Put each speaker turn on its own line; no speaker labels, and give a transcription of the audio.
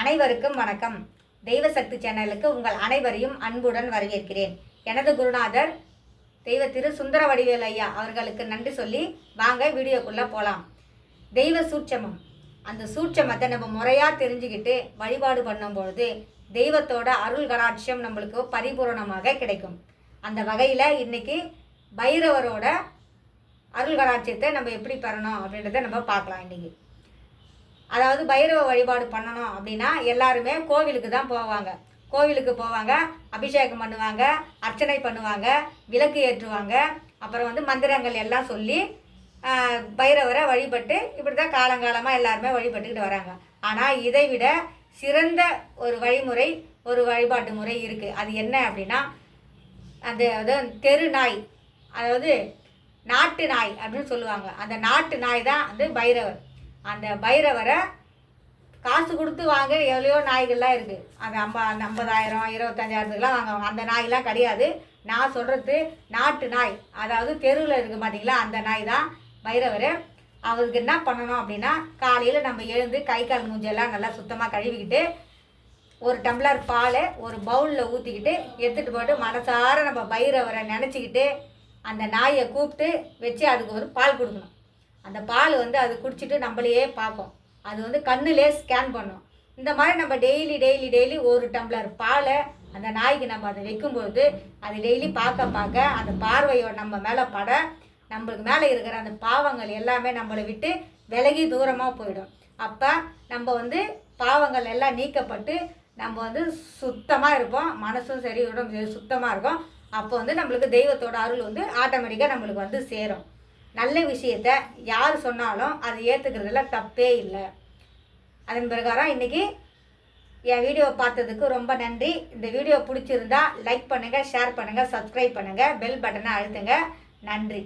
அனைவருக்கும் வணக்கம். தெய்வ சக்தி சேனலுக்கு உங்கள் அனைவரையும் அன்புடன் வரவேற்கிறேன். எனது குருநாதர் தெய்வ திரு சுந்தர வடிவேல் ஐயா அவர்களுக்கு நன்றி சொல்லி வாங்க வீடியோக்குள்ளே போகலாம் தெய்வ சூட்சமம். அந்த சூட்சமத்தை நம்ம முறையாக தெரிஞ்சுக்கிட்டு வழிபாடு பண்ணும் பொழுது தெய்வத்தோட அருள் கடாட்சியம் நம்மளுக்கு பரிபூரணமாக கிடைக்கும். அந்த வகையில் இன்றைக்கி பைரவரோட அருள் கடாட்சியத்தை நம்ம எப்படி பெறணும் அப்படின்றத நம்ம பார்க்கலாம் இன்றைக்கி அதாவது பைரவ வழிபாடு பண்ணணும் அப்படின்னா எல்லாருமே கோவிலுக்கு தான் போவாங்க. கோவிலுக்கு போவாங்க அபிஷேகம் பண்ணுவாங்க அர்ச்சனை பண்ணுவாங்க விளக்கு ஏற்றுவாங்க. அப்புறம் வந்து மந்திரங்கள் எல்லாம் சொல்லி பைரவரை வழிபட்டு இப்படி தான் காலங்காலமாக எல்லாருமே வழிபட்டுக்கிட்டு வராங்க. ஆனால் இதை விட சிறந்த ஒரு வழிமுறை ஒரு வழிபாட்டு முறை இருக்குது அது என்ன அப்படின்னா அந்த அதாவது தெரு நாய். அதாவது நாட்டு நாய் அப்படின்னு சொல்லுவாங்க. அந்த நாட்டு நாய் தான் வந்து பைரவர். அந்த பைரவரை காசு கொடுத்து வாங்க எவ்வளையோ நாய்கள்லாம் இருக்குது அந்த ஐம்ப அந்த ஐம்பதாயிரம் இருபத்தஞ்சாயிரத்துக்குலாம் வாங்குவாங்க. அந்த நாய்லாம் கிடையாது. நான் சொல்கிறது நாட்டு நாய். அதாவது தெருவில் இருக்குது பார்த்தீங்களா அந்த நாய் தான் பைரவர். அவருக்கு என்ன பண்ணணும் அப்படின்னா காலையில் நம்ம எழுந்து கை கால் மூஞ்செல்லாம் நல்லா சுத்தமாக கழுவிக்கிட்டு ஒரு டம்ளர் பாலை ஒரு பவுலில் ஊற்றிக்கிட்டு எடுத்துகிட்டு போயிட்டு மனசார நம்ம பைரவரை நினச்சிக்கிட்டு அந்த நாயை கூப்பிட்டு வச்சு அதுக்கு ஒரு பால் கொடுக்கணும். அந்த பால் வந்து அது குடிச்சிட்டு நம்மளையே பார்க்கும். அது வந்து கண்ணுலே ஸ்கேன் பண்ணும். இந்த மாதிரி நம்ம டெய்லி டெய்லி டெய்லி ஒரு டம்ளர் பாலை அந்த நாய்க்கு நம்ம அதை வைக்கும்போது அது டெய்லி பார்க்க பார்க்க அந்த பார்வையோட நம்ம மேலே பட நம்மளுக்கு மேலே இருக்கிற அந்த பாவங்கள் எல்லாமே நம்மளை விட்டு விலகி தூரமாக போயிடும். அப்போ நம்ம வந்து பாவங்கள் எல்லாம் நீக்கப்பட்டு நம்ம வந்து சுத்தமாக இருப்போம். மனசும் சரி உடம்பு சரி சுத்தமாக இருக்கும். அப்போ வந்து நம்மளுக்கு தெய்வத்தோட அருள் வந்து ஆட்டோமேட்டிக்காக நம்மளுக்கு வந்து சேரும். நல்ல விஷயத்த யார் சொன்னாலும் அதை ஏற்றுக்கிறதுல தப்பே இல்லை. அதன் பிரகாரம் இன்றைக்கி என் வீடியோ பார்த்ததுக்கு ரொம்ப நன்றி. இந்த வீடியோ பிடிச்சிருந்தா லைக் பண்ணுங்கள் ஷேர் பண்ணுங்கள் சப்ஸ்கிரைப் பண்ணுங்கள் பெல் பட்டனை அழுத்துங்க. நன்றி.